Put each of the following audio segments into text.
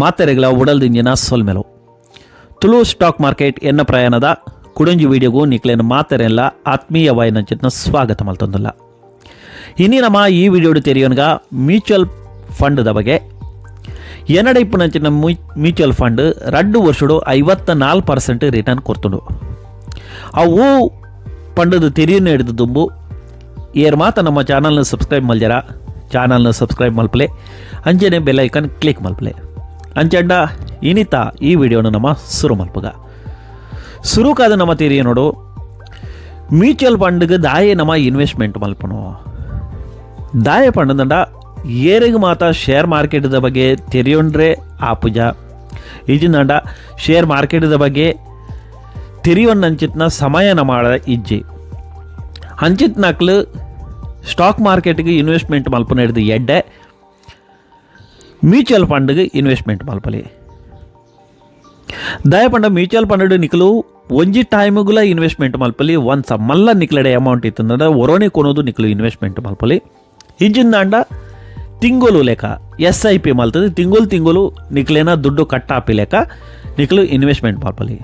ಮಾತೆರೆಗಳ ಉಡಲ್ದಿಂಜಿನ ಸೊಲ್ಮೆಲು. Tulu stock market ಎನ್ನ ಪ್ರಯಾಣದ ಕುಡಂಜಿ ವಿಡಿಯೋಗೂ ನಿಕ್ಲೇನ ಮಾತೆರೆಲ್ಲ ಆತ್ಮೀಯ ಚಿತ್ನ ಸ್ವಾಗತ ಮಲ್ತೊಂದಿಲ್ಲ. ಇನ್ನಿ ನಮ್ಮ ಈ ವಿಡಿಯೋಡು ತೆರೆಯೋನ್ಗ ಮ್ಯೂಚುವಲ್ ಫಂಡ್ದ ಬಗ್ಗೆ. ಎನ್ನಡ ಇಪ್ಪುನಂಚಿನ ಮ್ಯೂಚುವಲ್ ಫಂಡ್ ರಡ್ಡು ವರ್ಷಡು ಐವತ್ತ ನಾಲ್ಕು ಪರ್ಸೆಂಟ್ ರಿಟರ್ನ್ ಕೊಡ್ತುಂಡು. ಅವು ಫಂಡದ ತೆರೆಯನ್ನು ಹಿಡಿದು ದುಂಬು. ಏರ್ ಮಾತ ನಮ್ಮ ಚಾನಲ್ನ ಸಬ್ಸ್ಕ್ರೈಬ್ ಮಲ್ಜರ. ಚಾನಲ್ನ ಸಬ್ಸ್ಕ್ರೈಬ್ ಮಲ್ಪಲೆ. ಅಂಜನೆ ಬೆಲ್ ಐಕನ್ ಕ್ಲಿಕ್ ಮಲ್ಪಲೆ. ಅಂಚಂಡ ಇನಿತ, ಈ ವಿಡಿಯೋನ ನಮ್ಮ ಶುರು ಮಲ್ಪಗ. ಶುರುಕಾದ ನಮ್ಮ ತೆರಿಯ ನೋಡು. ಮ್ಯೂಚುವಲ್ ಫಂಡ್ಗೆ ದಾಯೆ ನಮ್ಮ ಇನ್ವೆಸ್ಟ್ಮೆಂಟ್ ಮಲ್ಪನು. ದಾಯ ಪಂಡದಂಡ ಏರಿಗೆ ಮಾತ ಶೇರ್ ಮಾರ್ಕೆಟ್ದ ಬಗ್ಗೆ ತೆರೆಯೊಂಡ್ರೆ ಆಪುಜ ಇಜಿಂದಂಡ ಶೇರ್ ಮಾರ್ಕೆಟ್ದ ಬಗ್ಗೆ ತೆರೆಯೊಂದಂಚಿತ್ನ ಸಮಯನ ಮಾಡ ಇಜ್ಜಿ. ಅಂಚಿತ್ ನಕ್ಲು ಸ್ಟಾಕ್ ಮಾರ್ಕೆಟ್ಗೆ ಇನ್ವೆಸ್ಟ್ಮೆಂಟ್ ಮಲ್ಪನ ಹಿಡಿದು ಎಡ್ಡೆ. ಮ್ಯೂಚುವಲ್ ಫಂಡ್ಗೆ ಇನ್ವೆಸ್ಟ್ಮೆಂಟ್ ಮಲ್ಪಲಿ ದಯಪಂಡ ಮ್ಯೂಚುವಲ್ ಫಂಡ್ ನಿಕ್ಲು ಒಂಜಿ ಟೈಮ್ಗುಲ ಇನ್ವೆಸ್ಟ್ಮೆಂಟ್ ಮಲ್ಪಲಿ ಒನ್ ಸ ಮಲ್ಲ ನಿಕ್ಲೆಡೆ ಅಮೌಂಟ್ ಇತ್ತಂದ್ರೆ ಒರೋಣಿ ಕೊನೋದು ನಿಕ್ಲು ಇನ್ವೆಸ್ಟ್ಮೆಂಟ್ ಮಲ್ಪಲಿ ಇಜ್ಜಿಂದಾಂಡ ತಿಂಗೋಲು ಲೆಕ್ಕ, ಎಸ್ ಐ ಪಿ ಮಲ್ತದೆ, ತಿಂಗೋಲು ತಿಂಗೋಲು ನಿಕ್ಲೇನ ದುಡ್ಡು ಕಟ್ಟಾಪಿ ಲೆಕ್ಕ ನಿಕ್ಲು ಇನ್ವೆಸ್ಟ್ಮೆಂಟ್ ಮಲ್ಪಲಿ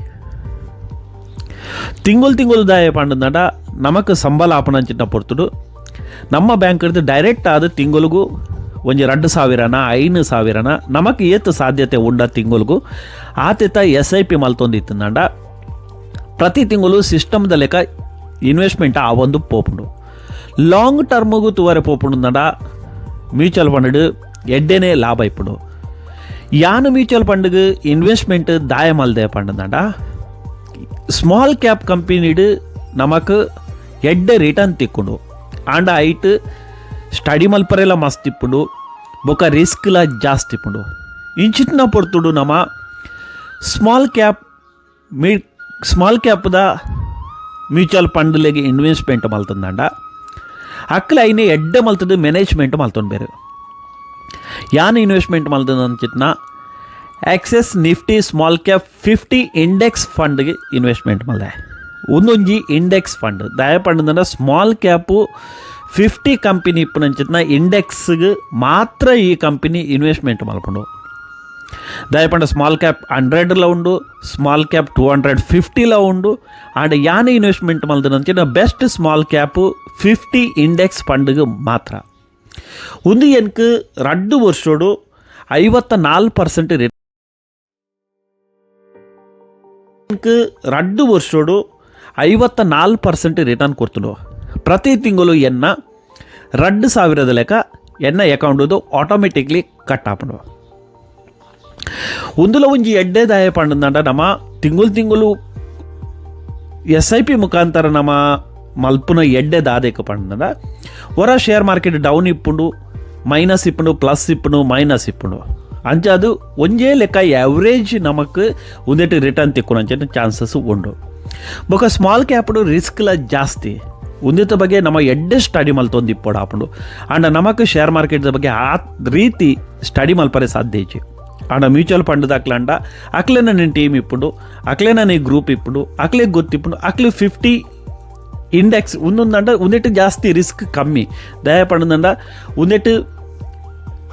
ತಿಂಗಳು ತಿಂಗಳು ದಾಯ ಪಂಡದಂಡ ನಮಕ್ ಸಂಬಳ ಆಪಣಂಚಿನ ಪೊರ್ತುಡು. ನಮ್ಮ ಬ್ಯಾಂಕ್ ಹಿಡಿದು ಡೈರೆಕ್ಟ್ ಆದ ತಿಂಗಳಿಗೂ ಒಂಜಿ ರೆಂಡು ಸಾವಿರನ ಐನು ಸಾವಿರನ ನಮಗೆ ಏತ್ ಸಾಧ್ಯತೆ ಉಂಡ ತಿಂಗಳಿಗೂ ಆತಿತ ಎಸ್ ಐ ಪಿ ಮಲ್ತೊಂದಿತ್ತಂಡ ಪ್ರತಿ ತಿಂಗಳು ಸಿಸ್ಟಮ್ದ ಲೆಕ್ಕ ಇನ್ವೆಸ್ಟ್ಮೆಂಟ್ ಆ ಒಂದು ಪೋಪುಂಡು. ಲಾಂಗ್ ಟರ್ಮ್ಗೂ ತುವರೆ ಪೋಪುಂಡು ಮ್ಯೂಚುವಲ್ ಫಂಡ್ ಎಡ್ಡೆನೇ ಲಾಭ ಇಪ್ಪುಡು. ಯಾನು ಮ್ಯೂಚುವಲ್ ಫಂಡ್ಗೆ ಇನ್ವೆಸ್ಟ್ಮೆಂಟ್ ದಾಯ ಮಲ್ದೆ ಪಂಡದಂಡ ಸ್ಮಾಲ್ ಕ್ಯಾಪ್ ಕಂಪನಿಡು ನಮಕ್ ಎಡ್ಡೆ ರಿಟರ್ನ್ ತಿಕ್ಕುಂಡು. ಆಂಡ ಐಟ್ ಸ್ಟಡಿ ಮಲ್ಪರೆಲ್ಲ ಮಸ್ತ್ ಇಪ್ಪುಂಡು. ಬೊಕ ರಿಸ್ಕ್ಲ ಜಾಸ್ತಿ ಪುಂಡು. ಇಂಚಿತ್ನ ಪೊರ್ತುಡು ನಮ್ಮ ಸ್ಮಾಲ್ ಕ್ಯಾಪ್ ಮೀ, ಸ್ಮಾಲ್ ಕ್ಯಾಪ್ದ ಮ್ಯೂಚುವಲ್ ಫಂಡ್ಲೆಗೆ ಇನ್ವೆಸ್ಟ್ಮೆಂಟ್ ಮಲ್ತಂದಂಡ ಅಕ್ಲ ಐನೆ ಎಡ್ಡೆ ಮಲ್ತದ ಮ್ಯಾನೇಜ್ಮೆಂಟ್ ಮಲ್ತೊಂಡು ಬೇರೆ. ಯಾನ್ ಇನ್ವೆಸ್ಟ್ಮೆಂಟ್ ಮಲ್ತದ ಅಂಚಿತ್ನ? Axis Nifty small cap fifty index ಫಂಡ್ಗೆ investment ಮಲ್ದೆ. ಒಂದೊಂಜಿ ಇಂಡೆಕ್ಸ್ ಫಂಡ್. ದಯ ಪಂಡ್ ಸ್ಮಾಲ್ ಕ್ಯಾಪು ಫಿಫ್ಟಿ ಕಂಪನಿ ಇಪ್ಪನಂಚಿತ್ನ ಇಂಡೆಕ್ಸ್ಗೆ ಮಾತ್ರ ಈ ಕಂಪನಿ ಇನ್ವೆಸ್ಟ್ಮೆಂಟ್ ಮಲ್ಪುಂಡು ದಯಪಂಡ ಸ್ಮಾಲ್ ಕ್ಯಾಪ್ ಹಂಡ್ರೆಡ್ಲ ಉಂಡು ಸ್ಮಾಲ್ ಕ್ಯಾಪ್ ಟೂ ಹಂಡ್ರೆಡ್ ಫಿಫ್ಟಿಲ ಉಂಡು, ಆಂಡ್ ಯಾನೇ investment ಮಲ್ದನಂಚಿನ best small cap fifty index ಫಂಡ್ಗೆ ಮಾತ್ರ. ಒಂದು ಎನ್ಕ್ ರಡ್ಡು ವರ್ಷೋಡು ಐವತ್ತ ನಾಲ್ಕು ಪರ್ಸೆಂಟ್ ರೇಟ್ ರಡ್ಡು ವರ್ಷೋಡು ಐವತ್ತ ನಾಲ್ಕು ಪರ್ಸೆಂಟ್ ರಿಟರ್ನ್ ಕೊಡ್ತುಂಡು. ಪ್ರತಿ ತಿಂಗಳು ಎನ್ನ ರಡ್ಡು ಸಾವಿರದ ಲೆಕ್ಕ ಎನ್ನ ಅಕೌಂಟದು ಆಟೋಮೆಟಿಕ್ಲಿ ಕಟ್ ಆಪುಂಡು ಒಂದುಲ ಒಂಜಿ ಎಡ್ಡೆ ದಾಯ ಪಂಡಂಡ ನಮ್ಮ ತಿಂಗಳು ತಿಂಗಳು ಎಸ್ ಐ ಪಿ ಮುಖಾಂತರ ನಮ್ಮ ಮಲ್ಪುನ ಎಡ್ಡೆ ದಾದೇಕ ಪಂಡಂಡ ಹೊರ ಶೇರ್ ಮಾರ್ಕೆಟ್ ಡೌನ್ ಇಪ್ಪುಂಡು ಮೈನಸ್ ಇಪ್ಪುಂಡು ಪ್ಲಸ್ ಇಪ್ಪುಂಡು ಮೈನಸ್ ಇಪ್ಪುಂಡು. ಅಂಚೆ ಅದು ಒಂಜೇ ಲೆಕ್ಕ ಆವ್ರೇಜ್ ನಮಕ್ ಉಂದೆಟ್ ರಿಟರ್ನ್ ತಿಕ್ಕೊನಂಚ ಚಾನ್ಸಸ್ ಉಂಡು. ಬೊಕ ಸ್ಮಾಲ್ ಕ್ಯಾಪ್ಡು ರಿಸ್ಕ್ಲ ಜಾಸ್ತಿ. ಒಂದಿತ್ತ ಬಗ್ಗೆ ನಮ್ಮ ಎಡ್ಡೆ ಸ್ಟಡಿ ಮಲ್ತೊಂದು ಇಪ್ಪೋಡು ಆಪುಂಡು ಆಂಡ ನಮಕ್ ಶೇರ್ ಮಾರ್ಕೆಟ್ದ ಬಗ್ಗೆ ಆ ರೀತಿ ಸ್ಟಡಿ ಮಲ್ಪರೆ ಸಾಧ್ಯ ಇಚ್ಚಿ ಆಂಡ ಮ್ಯೂಚುವಲ್ ಫಂಡ್ ಅಕ್ಲಂಡ ಅಕ್ಲೆನ ನಿನ್ನ ಟೀಮ್ ಇಪ್ಪುಂಡು, ಅಕ್ಲೆನ ನೀ ಗ್ರೂಪ್ ಇಪ್ಪುಂಡು ಅಕ್ಲೆ ಗೊತ್ತಿಪ್ಪುಂಡು, ಅಕ್ಲೆ ಫಿಫ್ಟಿ ಇಂಡೆಕ್ಸ್ ಒಂದೊಂದಂಡ ಒಂದೆಟ್ಟು ಜಾಸ್ತಿ ರಿಸ್ಕ್ ಕಮ್ಮಿ. ದಯ ಪಂಡದಂಡ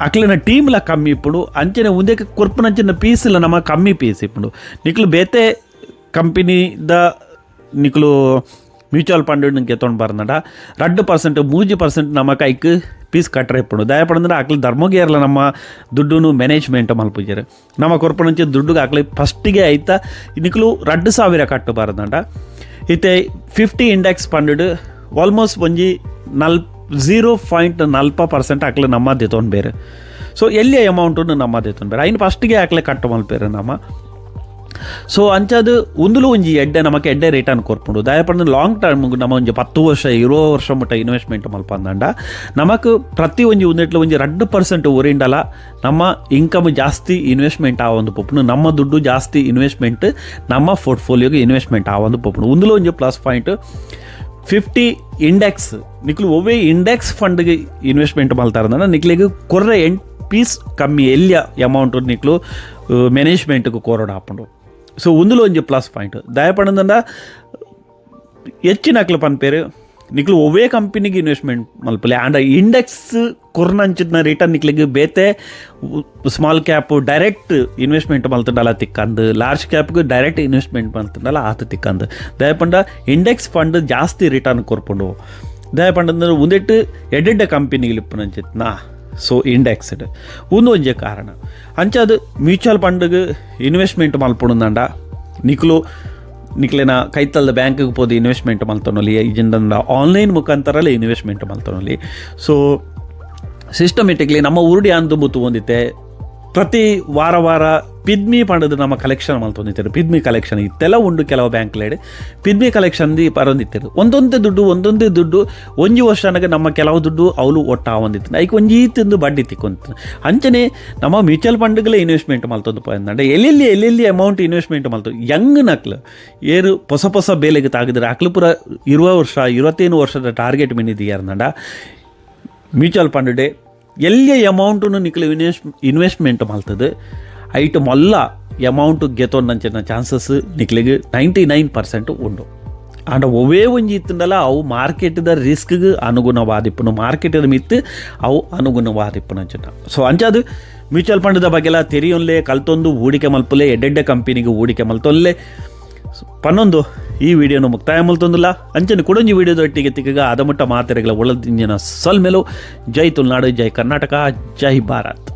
ಅಕ್ಲೆನ ಟೀಮ್ ಲ ಕಮ್ಮಿ ఉందే ಅಂಚನೆ చిన్న ಕೊರ್ಪುನಂಚಿನ నమ్మ కమ్మి ಕಮ್ಮಿ ಪೀಸ್ ಇಪ್ಪುಂಡು. ನಿಕ್ಲು ಬೇತೆ ದ ನಿಕ್ಲು ಮ್ಯೂಚುವಲ್ ಫಂಡ್ ನಂಗೆ ತೊಗೊಂಡು ಬರ್ನಡ ರಡ್ಡು ಪರ್ಸೆಂಟ್ ಮೂಜಿ ಪರ್ಸೆಂಟ್ ನಮ್ಮ ಕೈಕ್ ಪೀಸ್ ಕಟ್ರೆ ಇಪ್ಪುಂಡು ದಯಪಡಂದ್ರೆ ಆಕಲಿ ಧರ್ಮಗೇರ್ಲ ನಮ್ಮ ದುಡ್ಡು ಮ್ಯಾನೇಜ್ಮೆಂಟ್ ಮಲ್ಪುಜರು ನಮ್ಮ ಕೊರ್ಪುನಂಚಿ ದುಡ್ಡುಗೆ ಆಕಲಿ ಫಸ್ಟಿಗೆ ಐತ ನಿಕ್ಲು ರಡ್ಡು ಸಾವಿರ ಕಟ್ಟು ಬಾರದಂಡ ಇತ್ತೆ ಫಿಫ್ಟಿ ಇಂಡೆಕ್ಸ್ ಫಂಡ್ ಆಲ್ಮೋಸ್ಟ್ ಒಂಜಿ ನಲ್ ಝೀರೋ ಪಾಯಿಂಟ್ ನಲ್ಪ ಪರ್ಸೆಂಟ್ ಆಕಲಿ ನಮ್ಮದೇ ತೊಗೊಂಡು ಬೇರೆ ಸೊ ಎಲ್ಲಿ ಅಮೌಂಟನ್ನು ನಮ್ಮದೇ ತೊಗೊಂಡು ಬೇರೆ ಐನು ಫಸ್ಟಿಗೆ ಆಕಲೆ ಕಟ್ಟು ಮಲ್ಪೇರೆ ನಮ್ಮ ಸೊ ಅಂಚದು ಉಂದುಲು ಒಂಜಿ ಎಡ್ಡೆ ನಮಕ್ ಎಡ್ಡೆ ರಿಟರ್ನ್ ಕೊರ್ಪುಂಡು ದಯಪಂಡ ಲಾಂಗ್ ಟರ್ಮ್ ನಮ್ಮ ಒಂಜಿ ಪತ್ತು ವರ್ಷ ಇರೋ ವರ್ಷ ಮುಟ್ಟ ಇನ್ವೆಸ್ಟ್ಮೆಂಟ್ ಮಲ್ಪಂದಂಡ. ನಮಕ್ ಪ್ರತಿ ಒಂಜಿ ಒಂದೆಟ್ಲು ಒಂಜಿ ರಡ್ಡು ಪರ್ಸೆಂಟ್ ಒರಿಂಡಲ ನಮ್ಮ ಇನ್ಕಮ್ ಜಾಸ್ತಿ ಇನ್ವೆಸ್ಟ್ಮೆಂಟ್ ಆವೊಂದು ಒಂದು ಪೊಪ್ಪುನು ನಮ್ಮ ದುಡ್ಡು ಜಾಸ್ತಿ ಇನ್ವೆಸ್ಟ್ಮೆಂಟ್ ನಮ್ಮ ಪೋರ್ಟ್ಫೋಲಿಯೋಗೆ ಇನ್ವೆಸ್ಟ್ಮೆಂಟ್ ಆವೊಂದು ಒಂದು ಪೊಪ್ಪುನು ಒಂದುಲು ಒಂಜಿ ಪ್ಲಸ್ ಪಾಯಿಂಟ್ ಫಿಫ್ಟಿ ಇಂಡೆಕ್ಸ್ ನಿಕ್ಲು ಒವ್ವೇ ಇಂಡೆಕ್ಸ್ ಫಂಡ್ಗೆ ಇನ್ವೆಸ್ಟ್ಮೆಂಟ್ ಮಲ್ತಾರಂದ್ರೆ ನಿಕ್ಲಿಗೆ ಕೊರ್ರೆ ಎಂಟ್ ಪೀಸ್ ಕಮ್ಮಿ ಎಲ್ಲಿಯ ಅಮೌಂಟ್ ನಿಕ್ಲು ಮ್ಯಾನೇಜ್ಮೆಂಟ್ಗೆ ಕೋರೋಡು ಹಾಪುಂಡು. ಸೊ ಒಂದುಲು ಒಂಜಿ ಪ್ಲಸ್ ಪಾಯಿಂಟ್ ದಯಪಡಂದ ಹೆಚ್ಚಿನ ಅಕ್ಲು ಪನ್ಪೇರು ನಿಕ್ಲು ಒವೇ ಕಂಪನಿಗೆ ಇನ್ವೆಸ್ಟ್ಮೆಂಟ್ ಮಲ್ಪಲೆ ಆ್ಯಂಡ್ ಇಂಡೆಕ್ಸ್ ಕೊರ್ನಂಚಿನ ರಿಟರ್ನ್ ನಿಕ್ಲಿಗೆ ಬೇತೆ ಸ್ಮಾಲ್ ಕ್ಯಾಪ್ ಡೈರೆಕ್ಟ್ ಇನ್ವೆಸ್ಟ್ಮೆಂಟ್ ಮಲ್ತಂಡಲ್ಲ ತಿಕ್ಕಂದು ಲಾರ್ಜ್ ಕ್ಯಾಪ್ಗೆ ಡೈರೆಕ್ಟ್ ಇನ್ವೆಸ್ಟ್ಮೆಂಟ್ ಮಲ್ತಂಡಲ್ಲ ಆತ ತಿಕ್ಕಂದು ದಯಪಂಡ ಇಂಡೆಕ್ಸ್ ಫಂಡ್ ಜಾಸ್ತಿ ರಿಟರ್ನ್ ಕೊರ್ಪುಂಡು ದಯಪಂಡ ಒಂದೆಟ್ಟು ಎಡ್ಡೆಡ್ಡೆ ಕಂಪನಿಗೆ ಲಿಪ್ಪುನಂಚಿತ್ನಾ ಸೊ ಇಂಡೆಕ್ಸ್ಡ್ ಒಂದು ಒಂಜೆ ಕಾರಣ ಅಂಚಾದ ಮ್ಯೂಚುವಲ್ ಫಂಡ್ಗೆ ಇನ್ವೆಸ್ಟ್ಮೆಂಟ್ ಮಲ್ಪುಣಂದ ನಿಕ್ಲು ನಿಕ್ಲೆನ ಕೈತಲ್ದ ಬ್ಯಾಂಕಿಗೆ ಪೋದು ಇನ್ವೆಸ್ಟ್ಮೆಂಟ್ ಮಲ್ತನೊಲಿ ಇಜಿಂದ ಆನ್ಲೈನ್ ಮುಖಾಂತರಲ್ಲೇ ಇನ್ವೆಸ್ಟ್ಮೆಂಟ್ ಮಲ್ತನೊಲಿ ಸೊ ಸಿಸ್ಟಮೆಟಿಕ್ಲಿ ನಮ್ಮ ಉರುಡಿ ಅಂದು ಬುತ್ತು ಹೊಂದಿತ್ತೆ ಪ್ರತಿ ವಾರ ವಾರ ಪಿದ್ಮಿ ಪಂಡದು ನಮ್ಮ ಕಲೆಕ್ಷನ್ ಮಲ್ತೊಂದಿತ್ತೇರು ಪಿದ್ಮಿ ಕಲೆಕ್ಷನ್ ಇತ್ತೆಲ್ಲ ಉಂಡು ಕೆಲವು ಬ್ಯಾಂಕ್ ಬ್ಯಾಂಕ್ಲೇಡ್ ಪಿದ್ಮಿ ಕಲೆಕ್ಷನ್ ದಿ ಪರಂದಿತ್ತೇರು ಒಂದೊಂದೇ ದುಡ್ಡು ಒಂದೊಂದೇ ದುಡ್ಡು ಒಂಜಿ ನನಗೆ ನಮ್ಮ ಕೆಲವು ದುಡ್ಡು ಅವಳು ಒಟ್ಟ ಒಂದಿತ್ತು ಐಕ್ ಒಂಜಿ ತಿಂದು ಬಡ್ಡಿ ತಿಕ್ಕೊಂತ ಅಂಚನೆ ನಮ್ಮ ಮ್ಯೂಚುವಲ್ ಫಂಡ್ಗಳೇ ಇನ್ವೆಸ್ಟ್ಮೆಂಟ್ ಮಲ್ತೊಂದು ಪಂಡ ಎಲ್ಲೆಲ್ಲಿ ಎಲ್ಲೆಲ್ಲಿ ಅಮೌಂಟ್ ಇನ್ವೆಸ್ಟ್ಮೆಂಟ್ ಮಲ್ತು ಯಂಗ್ ನಕ್ಲು, ಏರು ಹೊಸ ಹೊಸ ಬೇಲೆಗೆ ತಾಗಿದ್ರೆ ಅಕ್ಲು ಪುರ ಇರುವ ವರ್ಷ, ಇರುವತ್ತೇನು ವರ್ಷದ ಟಾರ್ಗೆಟ್ ಮೀನಿದೆಯಾರ ನಂಡ? ಮ್ಯೂಚುವಲ್ ಫಂಡ್ ಡೇ ಎಲ್ಲಿಯ ಅಮೌಂಟನ್ನು ನಿಕ್ಲು ಇನ್ವೆಸ್ಟ್ ಇನ್ವೆಸ್ಟ್ಮೆಂಟ್ ಮಲ್ತದೆ ಐಟ್ ಮೊಲ್ಲ ಅಮೌಂಟ್ ಗೆತ್ತೊಂದಂಚಿನ ಚಾನ್ಸಸ್ ನಿಕ್ಲಿಗೆ ನೈಂಟಿ ನೈನ್ ಪರ್ಸೆಂಟ್ ಉಂಡು ಆಂಡ ಒವೇ ಒಂಜಿ ಇತ್ತುಂಡಲ ಅವು ಮಾರ್ಕೆಟ್ದ ರಿಸ್ಕ್ಗೆ ಅನುಗುಣವಾದಿಪ್ಪುನು ಮಾರ್ಕೆಟದ ಮಿತ್ತು ಅವು ಅನುಗುಣವಾದಿಪ್ಪುನಂಚಿನ ಸೊ ಅಂಚಾದು ಮ್ಯೂಚುವಲ್ ಫಂಡ್ದ ಬಗ್ಗೆಲ್ಲ ತೆರಿಯೊನ್ಲೆ ಕಲ್ತೊಂದು, ಹೂಡಿಕೆ ಮಲ್ಪಲೆ, ಎಡ್ಡೆಡ್ಡೆ ಕಂಪನಿಗೆ ಹೂಡಿಕೆ ಮಲ್ತೊನ್ಲೆ ಪನ್ನೊಂದು. ಈ ವಿಡಿಯೋನು ಮುಕ್ತಾಯ ಮುಲ್ತೊಂದಿಲ್ಲ. ಅಂಚನೆ ಕುಡಂಜಿ ವಿಡಿಯೋದ ಒಟ್ಟಿಗೆ ತಿಕ್ಕಗ ಅದಮಟ್ಟ ಮಾತೆರೆಗಳ ಒಳದಿಂಜಿನ ಸಲ್ಮೆಲು. ಜೈ ತುಳುನಾಡು, ಜೈ ಕರ್ನಾಟಕ, ಜೈ ಭಾರತ್.